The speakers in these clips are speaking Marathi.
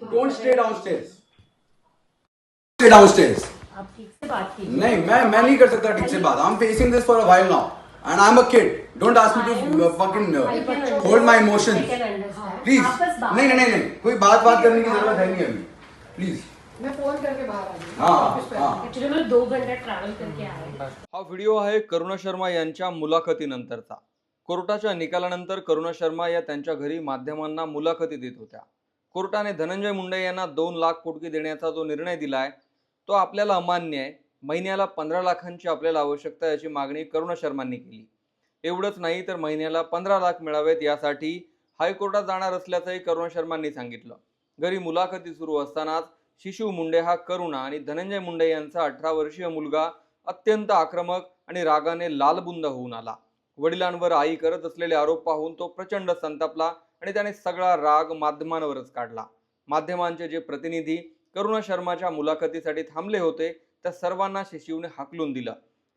Don't stay downstairs. Stay downstairs. आप ठीक से बात कीजिए। नहीं मैं मैं नहीं कर सकता ठीक से बात। I am facing this for a while now. And I'm a kid. Don't ask me to uh, fucking uh, hold my emotions. I can understand. please. आप बस बात नहीं नहीं नहीं कोई बात बात करने की जरूरत है नहीं अभी. प्लीज मैं फोन करके बाहर आ गई हाँ, ऑफिस पे हाँ। Actually मैं दो घंटा ट्रॅव्हल करके आए हा। व्हिडिओ आहे करुणा शर्मा यांच्या मुलाखतीनंतरचा. कोर्टाच्या निकालानंतर करुणा शर्मा या त्यांच्या घरी माध्यमांना मुलाखती देत होत्या. कोर्टाने धनंजय मुंडे यांना दोन लाख कोटकी देण्याचा जो निर्णय दिलाय तो आपल्याला अमान्य आहे. महिन्याला पंधरा लाखांची आपल्याला आवश्यकता आहे याची मागणी करुणा शर्मांनी केली. एवढंच नाही तर महिन्याला पंधरा लाख मिळावेत यासाठी हायकोर्टात जाणार असल्याचंही करुणा शर्मांनी सांगितलं. घरी मुलाखती सुरू असतानाच शिशू मुंडे हा करुणा आणि धनंजय मुंडे यांचा अठरा वर्षीय मुलगा अत्यंत आक्रमक आणि रागाने लालबुंद होऊन आला. वडिलांवर आई करत असलेले आरोप पाहून तो प्रचंड संतापला आणि त्याने सगळा राग माध्यमांवरच काढला. माध्यमांचे जे प्रतिनिधी करुणा शर्माच्या मुलाखतीसाठी थांबले होते त्या सर्वांना शिशिवने हाकलून दिलं.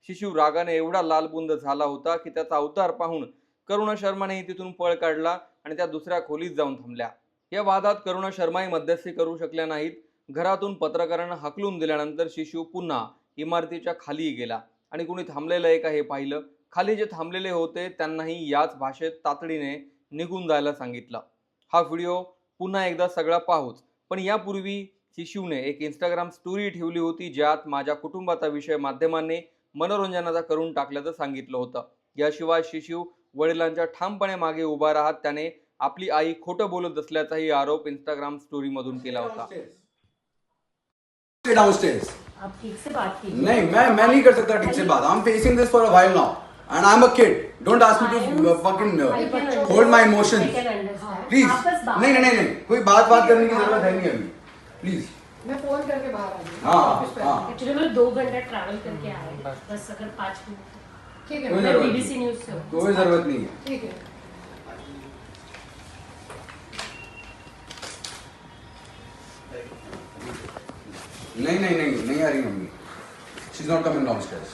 शिशिव रागाने एवढा लालबुंद झाला होता की त्याचा अवतार पाहून करुणा शर्मानेही तिथून पळ काढला आणि त्या दुसऱ्या खोलीत जाऊन थांबल्या. या वादात करुणा शर्माही मध्यस्थी करू शकल्या नाहीत. घरातून पत्रकारांना हाकलून दिल्यानंतर शिशू पुन्हा इमारतीच्या खाली गेला आणि कुणी थांबलेलं आहे का हे पाहिलं. खाली जे थांबलेले होते त्यांनाही याच भाषेत तातडीने निघून जायला सांगितलं. हा व्हिडिओ पुन्हा एकदा सगळा पाहूच. पण यापूर्वी शिशूने एक इंस्टाग्राम स्टोरी ठेवली होती ज्यात माझ्या कुटुंबाचा विषय माध्यमांनी मनोरंजनाचा करून टाकल्याचं सांगितलं होतं. याशिवाय शिशू वडिलांच्या ठामपणे मागे उभा राहत त्याने आपली आई खोटं बोलत असल्याचाही आरोप इंस्टाग्राम स्टोरीमधून केला होता. Stay downstairs. आप ठीक से बात कीजिए। नहीं मैं मैं नहीं कर सकता ठीक से बात। I am facing this for a and I'm a kid. Don't ask me to uh, fucking uh, hold my emotions. बात नहीं नहीं नहीं कोई बात बात करने की ज़रूरत है नहीं अभी. प्लीज़ मैं फ़ोन करके बाहर आ गई हाँ, हाँ। मैं दो घंटा ट्रैवल करके आए बस। अगर पाँच मिनट। ठीक है कोई मैं ज़रूरत बीबीसी नहीं। न्यूज़ से कोई ज़रूरत नहीं है। ठीक है। नहीं नहीं नहीं नहीं आ रही mummy. She is not coming downstairs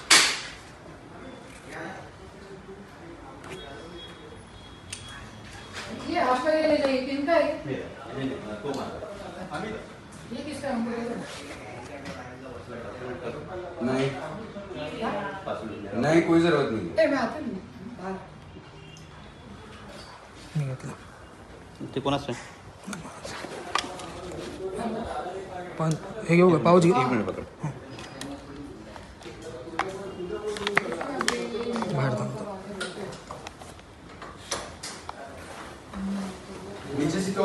ये आपका ये ले जाइए किनका है ये किसका हमको ले दो। नहीं नहीं कोई जरूरत नहीं. ए मैं आती हूँ बाहर ते कोणाचं पण हे घेऊ का? पावची एक मिनिट पकड.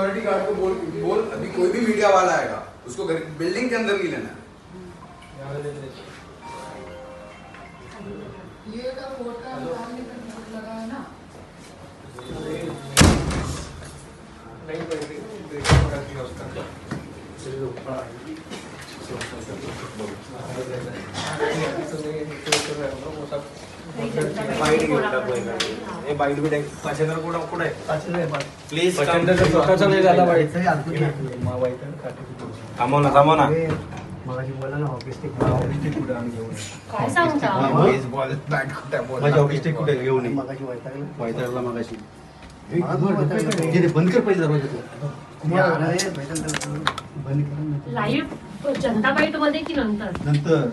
सिक्योरिटी गार्ड को बोल बोल अभी कोई भी मीडिया वाला आएगा उसको घर बिल्डिंग के अंदर नहीं लेना ये का कोर्ट का निकालने का नोट लगा है ना। बाईट हे। बाईट बीट आहे. पाचशेकर कुठं कुठं आहे? प्लीज थांबव ना थांबव ना. काय सांगता? माझी ऑफिस कुठे? घेऊन ये. वैतागला. मगाशी. बंद कर दरवाजा लाईव्ह जनता बाईटमध्ये की नंतर. नंतर.